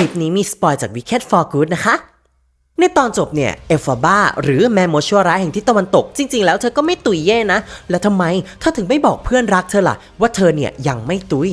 ลิปนี้มีสปอยจาก Wicked for Good นะคะ ในตอนจบเนี่ยเอฟาบ้าหรือแมโมชัวร้ายแห่งที่ตะวันตก จริง ๆ แล้วเธอก็ไม่ตุยเย่นะ แล้วทำไมเธอถึงไม่บอกเพื่อนรักเธอล่ะ ว่าเธอเนี่ยยังไม่ตุย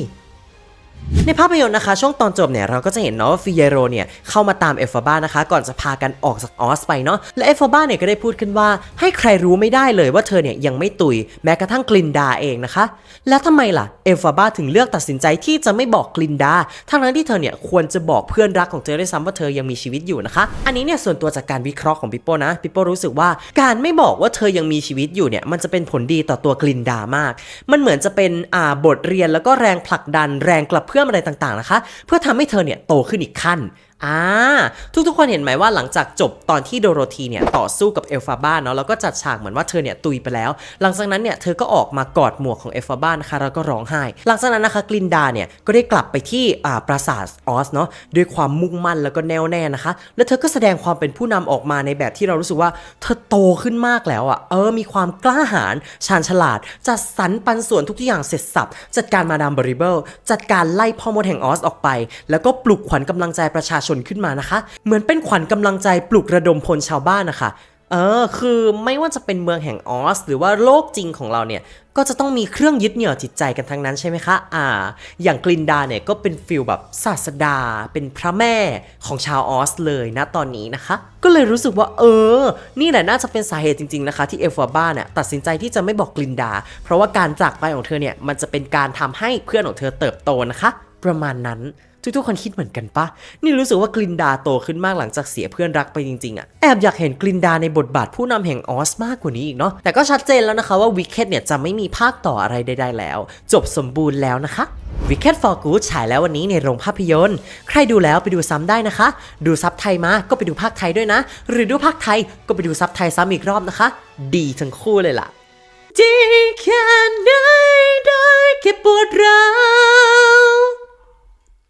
ในภาพยนตร์นะคะ ช่วงตอนจบเนี่ยเราก็จะเห็นเนาะว่าฟิเยโรเนี่ยเข้ามาตามเอฟาบ้านะคะ ก่อนจะพากันออกจากออสไปเนาะและเอฟาบ้าเนี่ยก็ได้พูดขึ้นว่า ให้ใครรู้ไม่ได้เลยว่าเธอเนี่ยยังไม่ตุยแม้กระทั่งกลินดาเองนะคะ แล้วทำไมล่ะเอฟาบ้าถึงเลือกตัดสินใจที่จะไม่บอกกลินดาทั้งนั้นที่เธอเนี่ยควรจะบอกเพื่อนรักของเธอได้วยซ้ำว่าเธอยังมีชีวิตอยู่นะคะ อันนี้เนี่ยส่วนตัวจากการวิเคราะห์ของปิโป้นะปิโป้รู้สึกว่าการไม่บอกว่าเธอยังมีชีวิตอยู่เนี่ยมันจะเป็นผลดีต่อตัวกลินดามาก มันเหมือนจะเป็นอ่าบทเรียนแล้วก็แรงผลักดันแรงกลับเพื่อื่อะไรต่างๆนะคะ เพื่อทำให้เธอเนี่ยโตขึ้นอีกขั้น อ่าทุกๆคนเห็นไหมว่าหลังจากจบตอนที่โดโรธีเนี่ยต่อสู้กับเอลฟาบ้าเนาะแล้วก็จัดฉากเหมือนว่าเธอเนี่ยตุยไปแล้ว หลังจากนั้นเนี่ยเธอก็ออกมากอดหมวกของเอลฟาบ้านะคะแล้วก็ร้องไห้ หลังจากนั้นนะคะกลินดาเนี่ยก็ได้กลับไปที่อ่าปราสาทออสเนาะด้วยความมุ่งมั่นแล้วก็แน่วแน่นะคะ แล้วเธอก็แสดงความเป็นผู้นำออกมาในแบบที่เรารู้สึกว่าเธอโตขึ้นมากแล้วอะ่ะเออมีความกล้าหาญชาญฉลาด จัดสรรปันส่วนทุกอย่างเสร็จสับจัดการมาดามบริเบิลจัดการไล่พ่อมดแห่งออสออกไป แล้วก็ปลุกขวัญกำลังใจประชาชนขึ้นมานะคะ เหมือนเป็นขวัญกำลังใจปลุกระดมพลชาวบ้านนะคะเออคือไม่ว่าจะเป็นเมืองแห่งออส หรือว่าโลกจริงของเราเนี่ย ก็จะต้องมีเครื่องยึดเหนี่ยวจิตใจกันทั้งนั้นใช่ไหมคะ อ่า อย่างกลินดาเนี่ยก็เป็นฟิลแบบศาสดา เป็นพระแม่ของชาวออสเลยนะตอนนี้นะคะ ก็เลยรู้สึกว่าเออ นี่แหละน่าจะเป็นสาเหตุจริงๆนะคะ ที่เอลฟาบ้าเนี่ยตัดสินใจที่จะไม่บอกกลินดา เพราะว่าการจากไปของเธอเนี่ยมันจะเป็นการทำให้เพื่อนของเธอเติบโตนะคะ ประมาณนั้น ทุกๆคนคิดเหมือนกันปะนี่รู้สึกว่ากลินดาโตขึ้นมากหลังจากเสียเพื่อนรักไปจริงๆอะแอบอยากเห็นกลินดาในบทบาทผู้นำแห่งออสมากกว่านี้อีกเนาะแต่ก็ชัดเจนแล้วนะคะว่าวิกเก็ตเนี่ยจะไม่มีภาคต่ออะไรใดๆแล้ว จบสมบูรณ์แล้วนะคะ Wicked for Good ฉายแล้ววันนี้ในโรงภาพยนตร์ ใครดูแล้วไปดูซ้ำได้นะคะ ดูซับไทยมาก็ไปดูภาคไทยด้วยนะ หรือดูภาคไทยก็ไปดูซับไทยซ้ำอีกรอบนะคะ ดีทั้งคู่เลยล่ะ ดีแค่ไหน